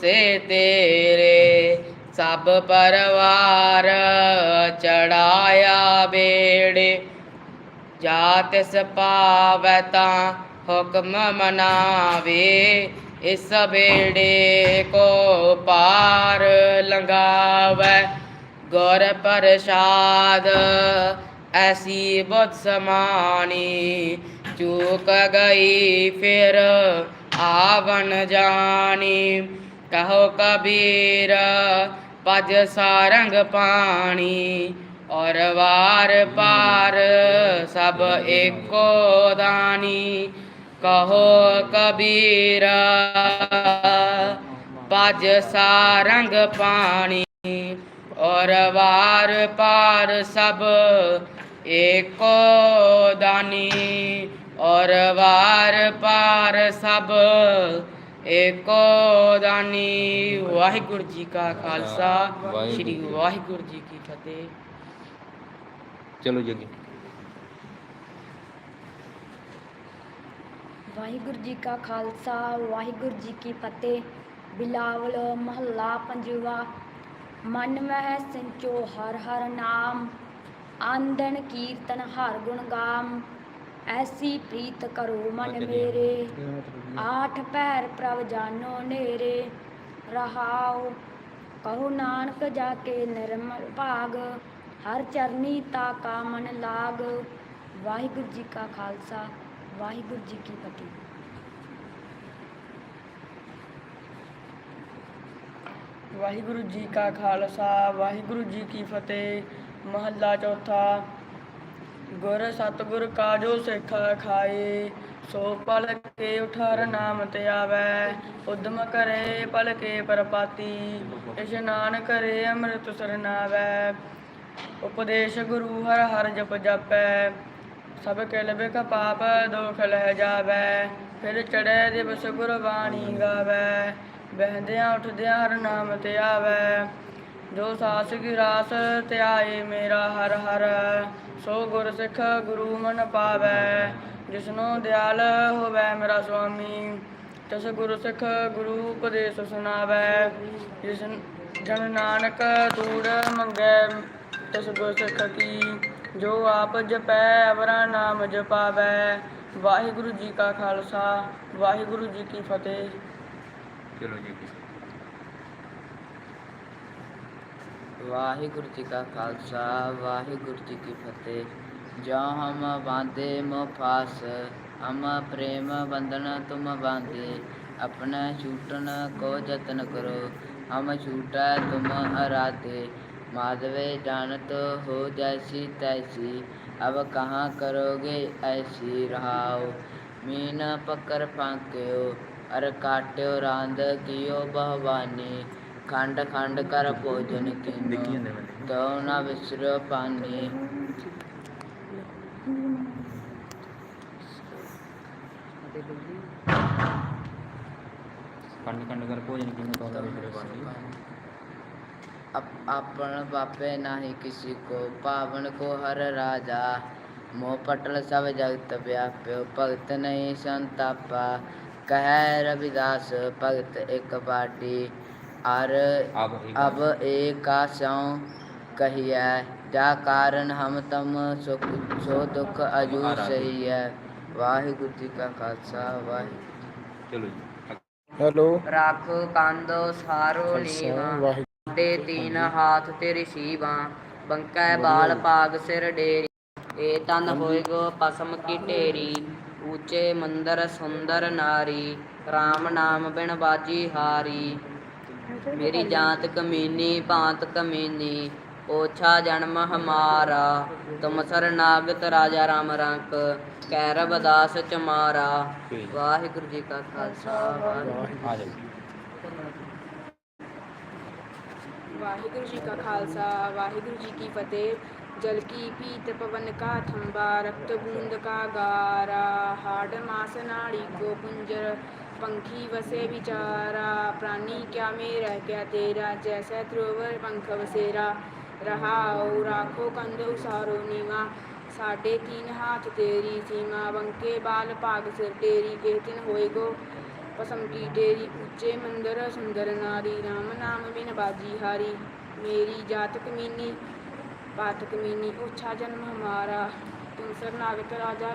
ਸੇ ਤੇਰੇ। ਸਭ ਪਰਵਾਰ ਚੜਾਇਆ ਬੇੜੇ। ਜਾਤ ਸਪਾਵੈ ਪਾਵੈ ਤਾਂ ਹੁਕਮ ਮਨਾਵੇ। ਇਸ ਬੇੜੇ ਕੋ ਪਾਰ ਲੰਗਾਵੈ ਗੁਰ ਪ੍ਰਸਾਦ ਐਸੀ ਬੁੱਧ ਸਮਾਨੀ ਚੂਕ ਗਈ ਫਿਰ ਆਵਨ ਜਾਣੀ। ਕਹੋ ਕਬੀਰ ਪਜ ਸਾਰੰਗ ਪਾਣੀ, ਔਰ ਵਾਰ ਪਾਰ ਸਭ ਏਕੋ ਦਾਨੀ। ਕਹੋ ਕਬੀਰ ਪਜ ਸਾਰੰਗ ਪਾਣੀ, ਔਰ ਵਾਰ ਪਾਰ ਸਭ ਏਕੋ ਦਾਨੀ, ਔਰ ਵਾਰ ਪਾਰ ਸਭ ਏਕੋ ਦਾਨੀ ਵਾਹਿਗੁਰੂ ਜੀ ਕਾ ਖਾਲਸਾ ਸ੍ਰੀ। ਵਾਹਿਗੁਰੂ ਜੀ ਕੀ ਫਤਿਹ। ਚਲੋ ਜੀ ਅੱਗੇ। ਵਾਹਿਗੁਰੂ ਜੀ ਕਾ ਖਾਲਸਾ ਵਾਹਿਗੁਰੂ ਜੀ ਕੀ ਫਤਿਹ। ਬਿਲਾਵਲ ਮਹੱਲਾ ਪੰਜਵਾ ਮਨ ਮਹਿ ਸਿੰਚੋ ਹਰ ਹਰ ਨਾਮ ਆਂਦਨ ਕੀਰਤਨ ਹਰ ਗੁਣ ਗਾਮ। ਐਸੀ ਪ੍ਰੀਤ ਕਰੋ ਮਨ ਮੇਰੇ। ਆਠ ਪੈਰ ਪ੍ਰਭ ਜਾਨੋ ਨੇਰੇ ਰਹਾਉ ਕਹੋ ਨਾਨਕ ਜਾ ਕੇ ਨਿਰਮਲ ਭਾਗ। ਹਰ ਚਰਨੀ ਤਾ ਕਾ ਮਨ ਲਾਗ। ਵਾਹਿਗੁਰੂ ਜੀ ਕਾ ਖਾਲਸਾ ਵਾਹਿਗੁਰੂ ਜੀ ਕੀ ਫਤਿਹ। ਵਾਹਿਗੁਰੂ ਜੀ ਕਾ ਖਾਲਸਾ ਵਾਹਿਗੁਰੂ ਜੀ ਕੀ ਫਤਿਹ। ਮਹੱਲਾ ਚੌਥਾ ਗੁਰ ਸਤਿਗੁਰ ਕਾਜੋ ਸਿੱਖ ਖਾਏ, ਸੋ ਪਲ ਕੇ ਉਠਾਰ ਨਾਮ ਤੇ ਆਵੈ, ਉਦਮ ਕਰੇ ਪਲ ਕੇ ਪਰਪਾਤੀ ਇਸ਼ਨਾਨ ਕਰੇ ਅੰਮ੍ਰਿਤ ਸਰਨਾਵੈ ਉਪਦੇਸ਼ ਗੁਰੂ ਹਰ ਹਰ ਜਪ ਜਪੈ, ਸਭ ਕਿਲ ਬਿਖ ਪਾਪ ਦੁਖ ਲਹਿ ਜਾਵੈ, ਫਿਰ ਚੜੈ ਦਿਵਸ ਗੁਰਬਾਣੀ ਗਾਵੈ ਬਹਿੰਦਿਆਂ ਉਠਦਿਆਂ ਹਰ ਨਾਮ ਤੇ ਆਵੈ। ਜੋ ਸਾਸ ਗਿਰਾਸ ਰਾਸ ਧਿਆਏ ਮੇਰਾ ਹਰ ਹਰ ਸੋ ਗੁਰ ਸਿੱਖ ਗੁਰੂ ਮਨ ਪਾਵੈ, ਜਿਸਨੂੰ ਦਿਆਲ ਹੋਵੈ ਮੇਰਾ ਸੁਆਮੀ, ਤਿਸ ਗੁਰੂ ਸਿੱਖ ਗੁਰੂ ਉਪਦੇਸ਼ ਸੁਣਾਵੈ, ਜਿਸ ਜਨ ਨਾਨਕ ਤੂੜ ਮੰਗੈ, ਤਿਸ ਗੁਰ ਸਿੱਖ ਕੀ ਜੋ ਆਪ ਜਪੈ, ਅਵਰਾ ਨਾਮ ਜਪਾਵੈ। ਵਾਹਿਗੁਰੂ ਜੀ ਕਾ ਖਾਲਸਾ, ਵਾਹਿਗੁਰੂ ਜੀ ਕੀ ਫਤਿਹ। ਚਲੋ ਜੀ ਵਾਹਿਗੁਰੂ ਜੀ ਕਾ ਖਾਲਸਾ ਵਾਹਿਗੁਰੂ ਜੀ ਕੀ ਫਤਿਹ ਜੋ ਹਮ ਬਾਂਧੇ ਮੋ ਫਾਸ ਹਮ ਪ੍ਰੇਮ ਬੰਧਨ ਤੁਮ ਬਾਂਧੇ ਆਪਣਾ ਛੂਟਣ ਕੋ ਯਤਨ ਕਰੋ ਹਮ ਛੂਟੈ ਤੁਮ ਅਰਾਧੇ माधवे जानत हो जैसी तैसी अब कहाँ करोगे ऐसी रहाओ मीन पकड़ फांक्यो अर काट्यो रांद कियो बहवानी खंड खंड कर भोजन तो विसरो पानी। खंड खंड कर भोजन तो अपन पापे नहीं किसी को पावन को हर राजा। मोह पटल सब जगत व्याप्यो भगत नहीं संतापा। कह रविदास भगत एक बाटी। अर अब एक अब एक आसों कहिए जा कारण हम तम सुख सो दुख अजू सही है वाहिगुरु जी का खालसा वाहिगुरु ਚਲੋ ਜੀ ਅੱਗੇ। ਹੈਲੋ ਰੱਖ ਕੰਦੋ ਸਾਰੋ ਨੀਵਾ ਵਾਹਿਗੁਰੂ ਤੇ ਤੀਨ ਹਾਥ ਤੇਰੀ ਸੀਵਾ ਬੰਕੈ ਬਾਲ ਪਾਗ ਸਿਰ ਡੇਰੀ ਏ ਤਨ ਹੋਏ ਗੋ ਪਸਮ ਕੀ ਢੇਰੀ ਊਚੇ ਮੰਦਰ ਸੁੰਦਰ ਨਾਰੀ RAM ਨਾਮ ਬਿਨ ਬਾਜੀ ਹਾਰੀ ਮੇਰੀ ਜਾਂਤ ਕਮੀਨੀ ਭਾਂਤ ਕਮੀਨੀ ਓਛਾ ਜਨਮ ਹਮਾਰਾ ਤੁਮ ਸਰਨਾਗਤ ਰਾਜਾ ਰਾਮ ਰੰਕ ਕੈ ਰਬਦਾਸ ਚਮਾਰਾ। ਵਾਹਿਗੁਰੂ ਜੀ ਕਾ ਖਾਲਸਾ ਵਾਹਿਗੁਰੂ ਜੀ ਕਾ ਖਾਲਸਾ ਵਾਹਿਗੁਰੂ ਜੀ ਕੀ ਫਤਿਹ। ਜਲ ਕੀ ਪੀਤ ਪਵਨ ਕਾ ਥੰਬਾ ਰਕਤ ਬੂੰਦ ਕਾ ਗਾਰਾ। ਹਾੜ ਮਾਸ ਨਾੜੀ ਕੋ ਪੁੰਜਰ ਪੰਖੀ ਵਸੇ ਵਿਚਾਰਾ ਪ੍ਰਾਨੀ ਕਿਆ ਮੇਰਾ ਕਿਆ ਤੇਰਾ ਜੈਸੈ ਧਰੁਵ ਪੰਖ ਵਸੇਰਾ ਰਹਾਉ ਰਾਖੋ ਕੰਦ ਉਸਾਰੋ ਨੀਵਾ ਸਾਡੇ ਤੀਨ ਹਾਥ ਤੇਰੀ ਸੀਮਾ ਬੰਕੇ ਬਾਲ ਭਾਗ ਸਿਰ ਤੇਰੀ ਇਹ ਤਿਨ ਹੋਏ ਗੋ ਪਸਮ ਕੀ ਤੇਰੀ ਉੱਚੇ ਮੰਦਰ ਸੁੰਦਰ ਨਾਰੀ ਰਾਮ ਨਾਮ ਬਿਨ ਬਾਜੀ ਹਾਰੀ ਮੇਰੀ ਜਾਤ ਕਮੀਨੀ ਪਾਤ ਕਮੀਨੀ ਓਛਾ ਜਨਮ ਹਮਾਰਾ ਤੁਮ ਸਰਨਾਗਤ ਰਾਜਾ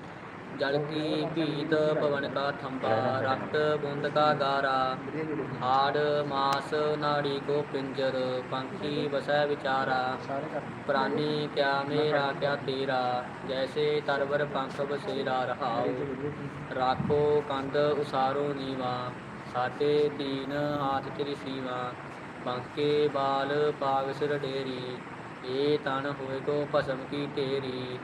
ਜਲ ਕੀ ਭੀਤ ਭਵਨ ਕਾ ਥੰਬਾ ਰਕਤ ਬੁੰਦ ਕਾ ਗਾਰਾ, ਹਾੜ ਮਾਸ ਨਾੜੀ ਕੋ ਪਿੰਜਰ, ਪੰਖੀ ਵਸੈ ਵਿਚਾਰਾ, ਪ੍ਰਾਨੀ ਕਿਆ ਮੇਰਾ ਕਿਆ ਤੇਰਾ, ਜੈਸੇ ਤਰਵਰ ਪੰਖ ਬਸੇਰਾ ਰਹਾਉ, ਰਾਖੋ ਕੰਦ ਉਸਾਰੋ ਨੀਵਾ ਸਾਡੇ ਦੀਨ ਹਾਥ ਤੇਰੀ ਸੀਵਾ ਬੰਕੇ ਬਾਲ ਪਾਗ ਸਿਰ ਡੇਰੀ, ਏ ਤਨ ਹੋਏ ਕੋ ਭਸਮ ਕੀ ਢੇਰੀ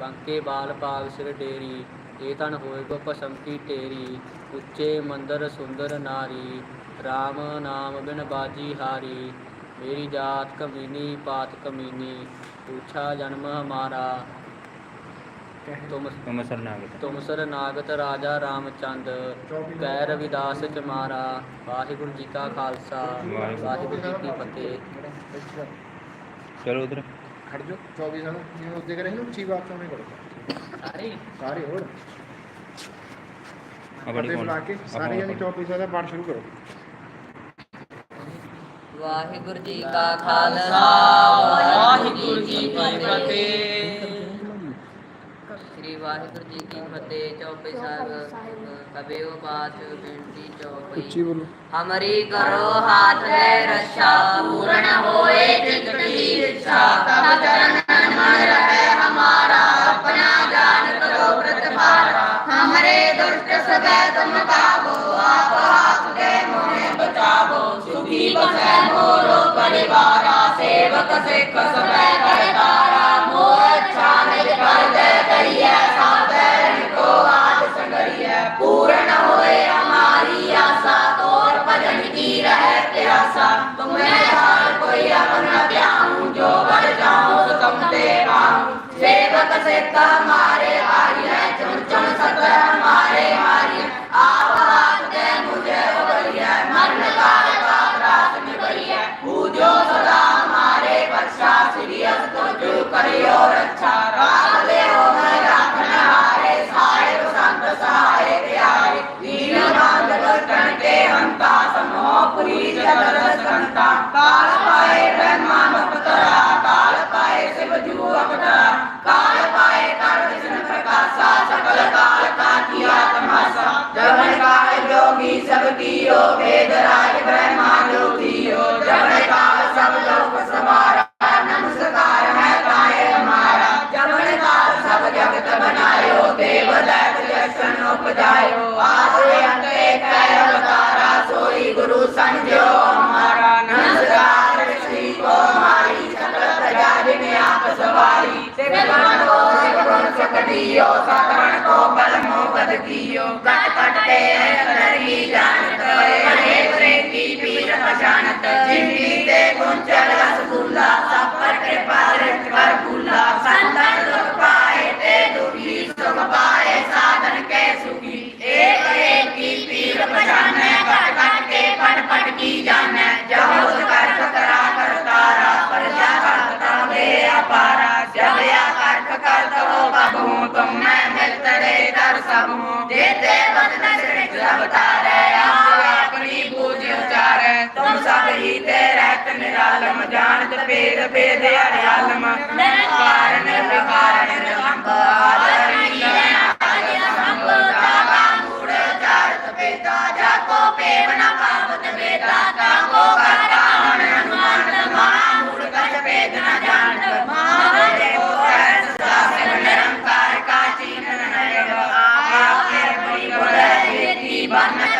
ਬੰਕੇ ਬਾਲ ਭਾਗ ਸਿਰ ਡੇਰੀ ਇਹ ਤਨ ਹੋਏ ਕੋ ਭਸਮ ਕੀ ਟੇਰੀ ਉੱਚੇ ਮੰਦਰ ਸੁੰਦਰ ਨਾਰੀ RAM ਨਾਮ ਬਿਨ ਬਾਜੀ ਹਾਰੀ ਮੇਰੀ ਜਾਤ ਕਮੀਨੀ ਪਾਤ ਕਮੀਨੀ ਪੂਛਾ ਜਨਮ ਹਮਾਰਾ। ਤੁਮ ਸਰਨਾਗਤ ਤੁਮ ਸਰਨਾਗਤ ਰਾਜਾ ਰਾਮਚੰਦ ਕੈ ਰਵਿਦਾਸ ਚਮਾਰਾ ਵਾਹਿਗੁਰੂ ਜੀ ਕਾ ਖਾਲਸਾ ਵਾਹਿਗੁਰੂ ਜੀ ਕੀ ਫਤਿਹ। ਚਲੋ ਉਧਰ। ਖੜ ਜੋ 24 ਸਾਲ ਜਿਵੇਂ ਉੱਤੇ ਕਰੇ ਨੂੰ ਉੱਚੀ ਬਾਤ ਤੋਂ ਕਰੋ। ਸਾਰੇ ਸਾਰੇ ਹੋਰ। ਕੋਣ ਬੁਲਾ ਕੇ ਸਾਰੇ ਜਣੇ 24 ਸਾਲ ਦਾ ਪਾਠ ਸ਼ੁਰੂ ਕਰੋ। ਵਾਹਿਗੁਰੂ ਜੀ ਕਾ ਖਾਲਸਾ ਵਾਹਿਗੁਰੂ ਜੀ ਵਾਹਿਗੁਰੂ ਜੀ ਕੀ ਫਤਿਹ ਚੌਪਈ ਸਾਹਿਬ ਕਬਿਓ ਬਾਤ ਬੇਨਤੀ ਚੌਪਈ। ਬੋਲੋ। ਹਮਰੀ ਕਰੋ ਹਾਥ ਲੈ ਰੱਛਾ ਪੂਰਨ ਹੋਏ ਚਿਤ ਕੀ ਇੱਛਾ। ਤਬ ਚਰਨ ਮਨ ਰਹੇ ਹਮਾਰਾ ਆਪਣਾ ਜਾਨ ਕਰੋ ਪ੍ਰਤਪਾਰ ਹਮਰੇ ਦੁਸ਼ਟ ਸਦਾ ਤੁਮ ਕਾਬੋ ਆਪ ਹਾਥ ਦੇ ਮੋਹਿ ਬਚਾਵੋ। ਸੁਖੀ ਬਸੈ ਮੋਰੋ ਪਰਿਵਾਰਾ ਸੇਵਕ ਸਿੱਖ ਸਦਾ ਜੋਗੀ ਸਭ ਕੀਓ ਸਿਵਗੁਣ ਸਤਵਣ ਕੋ ਬਲ ਮੋਗਦ ਕੀਓ। ਕਟ ਕਟ ਕੇ ਅੰਤਰੀ ਜਾਣਤ ਅਨੇਕ ਰੇ ਕੀ ਪੀਰ ਪਛਾਨਤ ਜਿੰਦੀ ਤੇ ਗੁੰਚਲ ਰਸਗੁੱਲਾ ਸਭ ਪਰ ਕਿਰਪਾ ਦ੍ਰਿਸ਼ਟ ਕਰ ਭੂਲਾ। ਸੰਤਨ ਨਿਰਾਲਮ ਜਾਣਤ ਭੇਦ ਭੇਦ ਹਰਿਆਲਮ ਨਿਰਕਾਰਨ ਨਿਰਕਾਰਨ ਨਿਰਲੰਭ ਆਦਰ ਨੀਲੈ ਆਦਿ ਸੰਭ ਜਾਗਾ ਮੂੜ ਚਾਰਤ ਪੇਤਾ ਜਾ ਕੋ ਪੇਵ ਨ ਪਾਵਤ ਵੇਦਾ ਤਾ ਕੋ ਕਰਤਾ ਹਣ ਹਨੁਮਾਨ ਮਹਾ ਮੂੜ ਕਛ ਭੇਦ ਨ ਜਾਣਤ ਮਹਾਦੇਵ ਹੈ ਸਦਾ ਨਿਰੰਕਾਰ ਕਾ ਚੀਨ ਨ ਰਹਿ ਆਪ ਬੋਲੇ ਦੇਤੀ ਬੰਨਤ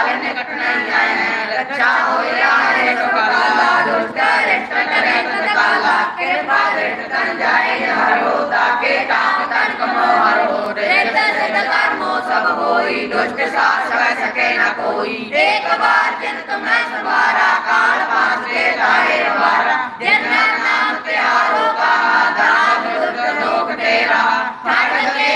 रेत तन जाए हरो ताके काम तन कमो हरो रेत रेत कर्मो सब होई दुष्ट सास सह सके न कोई एक बार जिन तुम्हें सवारा काल पास ले लाए हमारा जिन नाम प्यारो का दाम दुख तेरा हट के